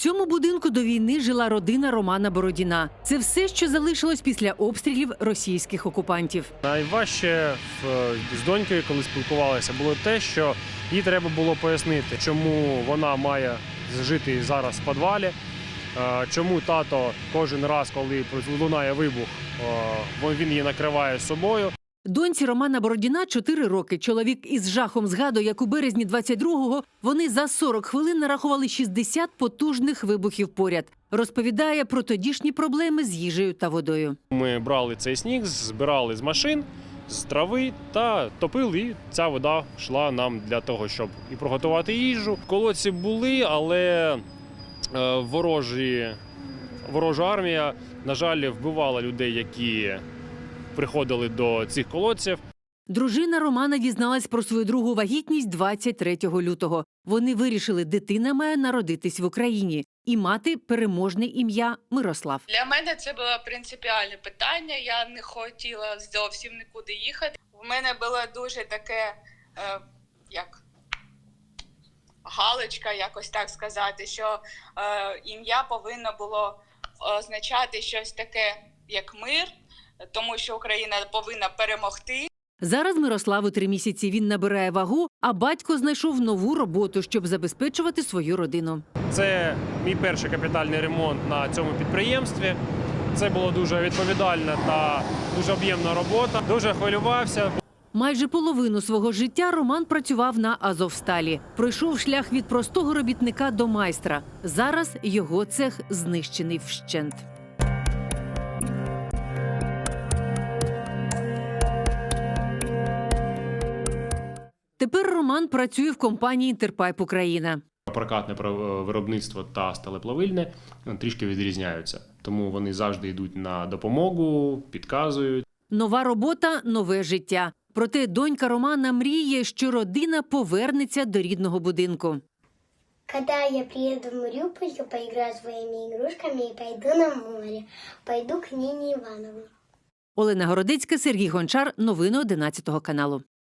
цьому будинку до війни жила родина Романа Бородіна. Це все, що залишилось після обстрілів російських окупантів. Найважче в- з донькою, коли спілкувалися, було те, що їй треба було пояснити, чому вона має жити зараз в підвалі, е, чому тато кожен раз, коли лунає вибух, е, він її накриває собою. Доньці Романа Бородіна 4 роки. Чоловік із жахом згадує, як у березні 22-го вони за 40 хвилин нарахували 60 потужних вибухів поряд. Розповідає про тодішні проблеми з їжею та водою. Ми брали цей сніг, збирали з машин, з трави та топили. І ця вода йшла нам для того, щоб і приготувати їжу. Колодці були, але е, ворожі, ворожа армія, на жаль, вбивала людей, які приходили до цих колодців. Дружина Романа дізналась про свою другу вагітність 23 лютого. Вони вирішили, дитина має народитись в Україні і мати переможне ім'я Мирослав. Для мене це було принципіальне питання. Я не хотіла зовсім нікуди їхати. У мене було дуже таке, е, як галочка, якось так сказати, що е, ім'я повинно було означати щось таке, як мир, тому що Україна повинна перемогти. Зараз Мирославу три місяці він набирає вагу, а батько знайшов нову роботу, щоб забезпечувати свою родину. Це мій перший капітальний ремонт на цьому підприємстві. Це була дуже відповідальна та дуже об'ємна робота. Дуже хвилювався. Майже половину свого життя Роман працював на Азовсталі. Пройшов шлях від простого робітника до майстра. Зараз його цех знищений вщент. Тепер Роман працює в компанії Інтерпайп Україна. Прокатне про- виробництво та сталеплавильне трішки відрізняються, тому вони завжди йдуть на допомогу, підказують. Нова робота, нове життя. Проте донька Романа мріє, що родина повернеться до рідного будинку. Когда я приеду в Мариуполь, я поиграю своими игрушками и пойду на море. Пойду к Нине Ивановне. Олена Городецька, Сергій Гончар. Новини 11 каналу.